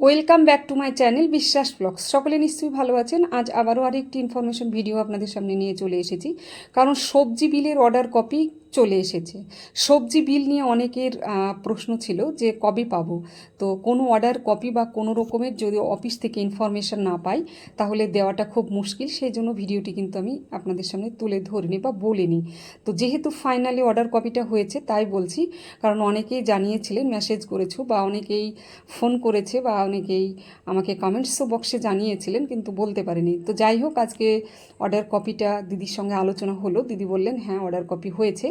Welcome back to my channel Biswas vlogs সকলে নিশ্চয়ই ভালো আছেন? আজ আবারও আরেকটি ইনফরমেশন ভিডিও আপনাদের সামনে নিয়ে চলে এসেছি। কারণ সবজি বিলের অর্ডার কপি চলে এসেছে। সবজি বিল নিয়ে অনেকের প্রশ্ন ছিল যে কবে পাবো? তো কোনো অর্ডার কপি বা কোনো রকমের যদি অফিস থেকে ইনফরমেশন না পাই, তাহলে দেওয়াটা খুব মুশকিল। সেই জন্য ভিডিওটি কিন্তু আমি আপনাদের সামনে তুলে ধরিনি বা বলিনি। তো যেহেতু ফাইনালি অর্ডার কপিটা হয়েছে, তাই বলছি, কারণ অনেকেই জানিয়েছিলেন, মেসেজ করেছ বা অনেকেই ফোন করেছে বা অনেকেই আমাকে কমেন্টস বক্সে জানিয়েছিলেন, কিন্তু বলতে পারেনি। তো যাই হোক, আজকে অর্ডার কপিটা দিদির সঙ্গে আলোচনা হলো। দিদি বললেন হ্যাঁ অর্ডার কপি হয়েছে।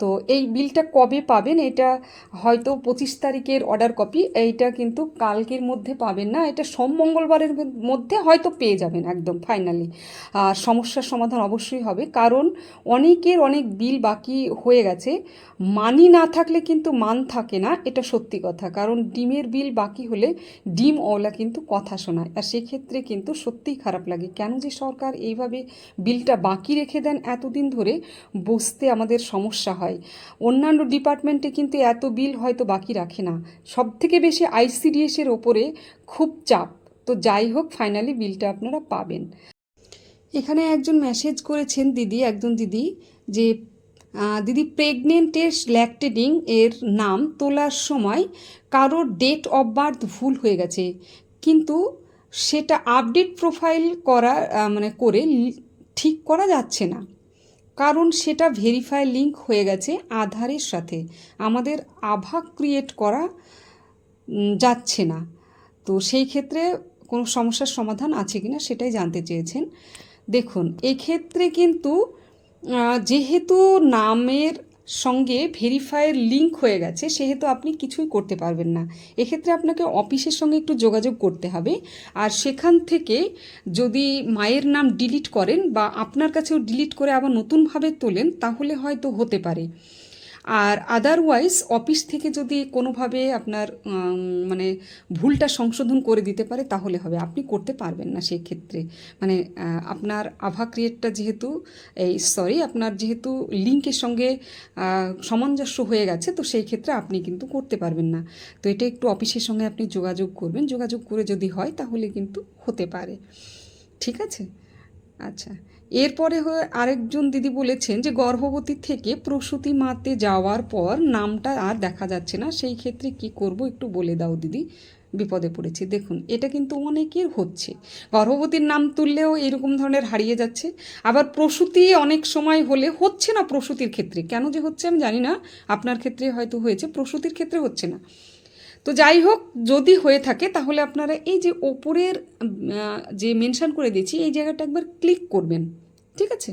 তো এই বিলটা কবে পাবেন? এটা হয়তো পঁচিশ তারিখের অর্ডার কপি এইটা কিন্তু কালকের মধ্যে পাবেন না। এটা সোম মঙ্গলবারের মধ্যে হয়তো পেয়ে যাবেন একদম ফাইনালি আর সমস্যার সমাধান অবশ্যই হবে। কারণ অনেকের অনেক বিল বাকি হয়ে গেছে। মানি না থাকলে কিন্তু মান থাকে না, এটা সত্যি কথা। কারণ ডিমের বিল বাকি হলে ডিম ওলা কিন্তু কথা শোনায়। আর সেক্ষেত্রে কিন্তু সত্যিই খারাপ লাগে। কেন যে সরকার এইভাবে বিলটা বাকি রেখে দেন এতদিন ধরে, বুঝতে আমাদের সমস্যা হয়। অন্যান্য ডিপার্টমেন্টে কিন্তু এত বিল হয়তো বাকি রাখে না। সব থেকে বেশি আইসিডিএসের ওপরে খুব চাপ। তো যাই হোক, ফাইনালি বিলটা আপনারা পাবেন। এখানে একজন মেসেজ করেছেন দিদি, একজন দিদি, যে দিদি প্রেগনেন্টের ল্যাকটেডিং এর নাম তোলার সময় কারোর ডেট অফ বার্থ ভুল হয়ে গেছে। কিন্তু সেটা আপডেট প্রোফাইল করা মানে করে ঠিক করা যাচ্ছে না। কারণ সেটা ভেরিফাই লিঙ্ক হয়ে গেছে আধারের সাথে। আমাদের আভা ক্রিয়েট করা যাচ্ছে না। তো সেই ক্ষেত্রে কোনো সমস্যার সমাধান আছে কিনা সেটাই জানতে চেয়েছেন। দেখুন, এক্ষেত্রে কিন্তু যেহেতু নামের সঙ্গে ভেরিফায়ের লিঙ্ক হয়ে গেছে, সেহেতু আপনি কিছুই করতে পারবেন না। এক্ষেত্রে আপনাকে অফিসের সঙ্গে একটু যোগাযোগ করতে হবে। আর সেখান থেকে যদি মায়ের নাম ডিলিট করেন বা আপনার কাছেও ডিলিট করে আবার নতুনভাবে তোলেন, তাহলে হয়তো হতে পারে। আর আদারওয়াইজ অফিস থেকে যদি কোনোভাবে আপনার মানে ভুলটা সংশোধন করে দিতে পারে, তাহলে হবে। আপনি করতে পারবেন না সেই ক্ষেত্রে মানে আপনার আভা ক্রিয়েটটা যেহেতু, এই সরি আপনার যেহেতু লিঙ্কের সঙ্গে সামঞ্জস্য হয়ে গেছে, তো সেই ক্ষেত্রে আপনি কিন্তু করতে পারবেন না। তো এটা একটু অফিসের সঙ্গে আপনি যোগাযোগ করবেন। যোগাযোগ করে যদি হয়, তাহলে কিন্তু হতে পারে। ঠিক আছে? আচ্ছা। এরপরে হয়ে আরেকজন দিদি বলেছেন যে, গর্ভবতী থেকে প্রসূতি মাতে যাওয়ার পর নামটা আর দেখা যাচ্ছে না। সেই ক্ষেত্রে কি করব একটু বলে দাও দিদি, বিপদে পড়েছি। দেখুন, এটা কিন্তু অনেকের হচ্ছে। গর্ভবতীর নাম তুললেও এরকম ধরনের হারিয়ে যাচ্ছে। আবার প্রসূতি অনেক সময় হলে হচ্ছে না প্রসূতির ক্ষেত্রে। কেন যে হচ্ছে আমি জানি না। আপনার ক্ষেত্রে হয়তো হয়েছে, প্রসূতির ক্ষেত্রে হচ্ছে না। তো যাই হোক, যদি হয়ে থাকে, তাহলে আপনারা এই যে ওপরের যে মেনশান করে দিয়েছি, এই জায়গাটা একবার ক্লিক করবেন। ঠিক আছে?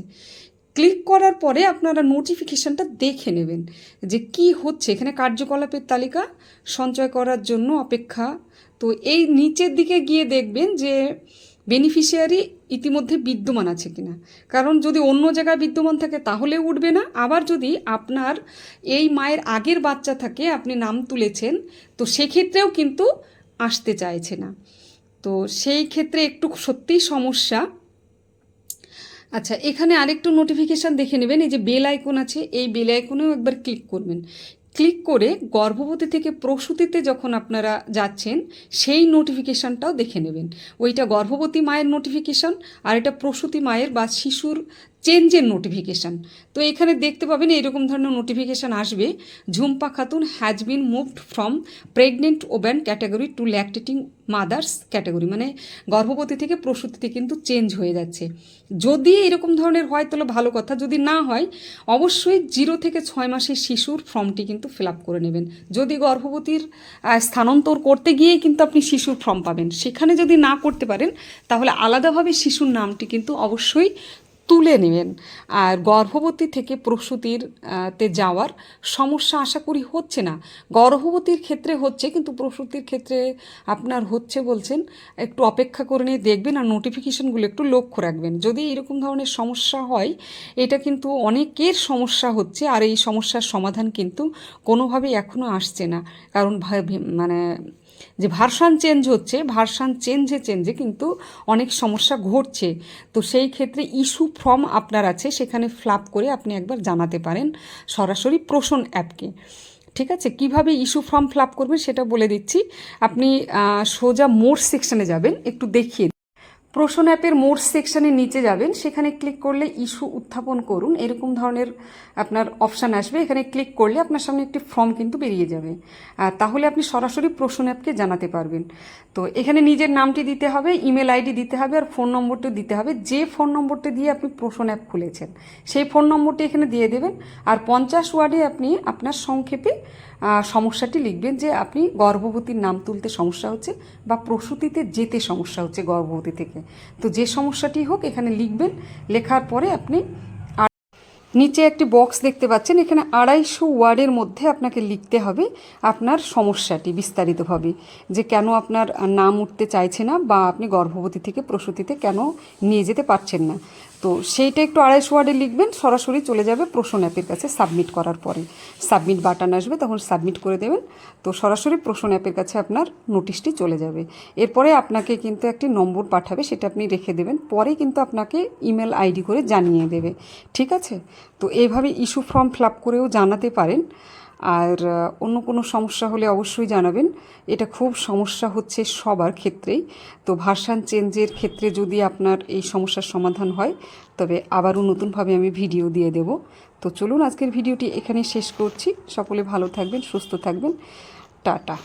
ক্লিক করার পরে আপনারা নোটিফিকেশানটা দেখে নেবেন যে কি হচ্ছে। এখানে কার্যকলাপের তালিকা, সঞ্চয় করার জন্য অপেক্ষা। তো এই নিচের দিকে গিয়ে দেখবেন যে বেনিফিশিয়ারি ইতিমধ্যে বিদ্যমান আছে কিনা? কারণ যদি অন্য জায়গায় বিদ্যমান থাকে তাহলে উঠবে না। আবার যদি আপনার এই মায়ের আগের বাচ্চা থাকে, আপনি নাম তুলেছেন, তো সেক্ষেত্রেও কিন্তু আসতে চাইছে না। তো সেই ক্ষেত্রে একটু সত্যিই সমস্যা। আচ্ছা এখানে আরেকটু নোটিফিকেশান দেখে নেবেন। এই যে বেল আইকন আছে, এই বেল আইকনেও একবার ক্লিক করবেন। ক্লিক করে গর্ভবতী থেকে প্রসূতিতে যখন আপনারা যাচ্ছেন, সেই নোটিফিকেশানটাও দেখে নেবেন। ওইটা গর্ভবতী মায়ের নোটিফিকেশান আর এটা প্রসূতি মায়ের বা শিশুর চেঞ্জের নোটিফিকেশান তো এখানে দেখতে পাবেন এরকম ধরনের নোটিফিকেশান আসবে। Jhumpa Khatun has been moved from pregnant woman category to lactating mothers category মানে গর্ভবতী থেকে প্রসূতিতে কিন্তু চেঞ্জ হয়ে যাচ্ছে। যদি এরকম ধরনের হয় তাহলে ভালো কথা। যদি না হয়, অবশ্যই জিরো থেকে ছয় মাসের শিশুর ফর্মটি কিন্তু ফিল আপ করে নেবেন। যদি গর্ভবতীর স্থানান্তর করতে গিয়েই কিন্তু আপনি শিশুর ফর্ম পাবেন। সেখানে যদি না করতে পারেন, তাহলে আলাদাভাবে শিশুর নামটি কিন্তু অবশ্যই তুলে নেবেন। আর গর্ভবতী থেকে প্রসূতির তে যাওয়ার সমস্যা আশা করি হচ্ছে না। গর্ভবতীর ক্ষেত্রে হচ্ছে, কিন্তু প্রসূতির ক্ষেত্রে আপনার হচ্ছে বলছেন, একটু অপেক্ষা করে নিয়ে দেখবেন আর নোটিফিকেশনগুলো একটু লক্ষ্য রাখবেন। যদি এরকম ধরনের সমস্যা হয়, এটা কিন্তু অনেকের সমস্যা হচ্ছে আর এই সমস্যার সমাধান কিন্তু কোনোভাবেই এখনও আসছে না। কারণ মানে যে ভার্সান চেঞ্জ হচ্ছে, ভার্সান চেঞ্জে চেঞ্জে কিন্তু অনেক সমস্যা ঘটছে। তো সেই ক্ষেত্রে ইস্যু ফর্ম আপনার আছে, সেখানে ফ্লাপ করে আপনি একবার জানাতে পারেন সরাসরি প্রশন অ্যাপকে ঠিক আছে? কীভাবে ইস্যু ফর্ম ফ্লাপ করবেন সেটা বলে দিচ্ছি। আপনি সোজা মোর সেকশনে যাবেন, একটু দেখিয়ে প্রশ্ন অ্যাপের মোর সেকশনের নিচে যাবেন। সেখানে ক্লিক করলে ইস্যু উত্থাপন করুন। এরকম ধরনের আপনার অপশান আসবে। এখানে ক্লিক করলে আপনার সামনে একটি ফর্ম কিন্তু বেরিয়ে যাবে। আর তাহলে আপনি সরাসরি প্রশ্ন অ্যাপকে জানাতে পারবেন। তো এখানে নিজের নামটি দিতে হবে, ইমেল আইডি দিতে হবে আর ফোন নম্বরটি দিতে হবে। যে ফোন নম্বরটি দিয়ে আপনি প্রশ্ন অ্যাপ খুলেছেন, সেই ফোন নম্বরটি এখানে দিয়ে দেবেন। আর পঞ্চাশ ওয়ার্ডে আপনি আপনার সংক্ষেপে সমস্যাটি লিখবেন যে আপনি গর্ভবতীর নাম তুলতে সমস্যা হচ্ছে বা প্রসূতিতে যেতে সমস্যা হচ্ছে গর্ভবতী থেকে। তো যে সমস্যাটি হোক এখানে লিখবেন, লেখার পরে আপনি নিচে একটি বক্স দেখতে পাচ্ছেন, এখানে আড়াইশো ওয়ার্ডের মধ্যে আপনাকে লিখতে হবে আপনার সমস্যাটি বিস্তারিতভাবে, যে কেন আপনার নাম উঠতে চাইছে না বা আপনি গর্ভবতী থেকে প্রসূতিতে কেন নিয়ে যেতে পারছেন না। তো সেইটা একটু আড়াইশো ওয়ার্ডে লিখবেন, সরাসরি চলে যাবে প্রশ্ন অ্যাপের কাছে সাবমিট করার পরে। সাবমিট বাটন আসবে, তখন সাবমিট করে দেবেন। তো সরাসরি প্রশ্ন অ্যাপের কাছে আপনার নোটিশটি চলে যাবে। এরপরে আপনাকে কিন্তু একটি নম্বর পাঠাবে, সেটা আপনি রেখে দেবেন। পরে কিন্তু আপনাকে ইমেল আইডি করে জানিয়ে দেবে। ঠিক আছে? তো এইভাবে ইস্যু ফর্ম ফিল করেও জানাতে পারেন। আর অন্য কোনো সমস্যা হলে অবশ্যই জানাবেন। এটা খুব সমস্যা হচ্ছে সবার ক্ষেত্রেই। তো ভার্সান চেঞ্জের ক্ষেত্রে যদি আপনার এই সমস্যার সমাধান হয়, তবে আবারও নতুনভাবে আমি ভিডিও দিয়ে দেব। তো চলুন আজকের ভিডিওটি এখানে শেষ করছি। সকলে ভালো থাকবেন, সুস্থ থাকবেন। টাটা।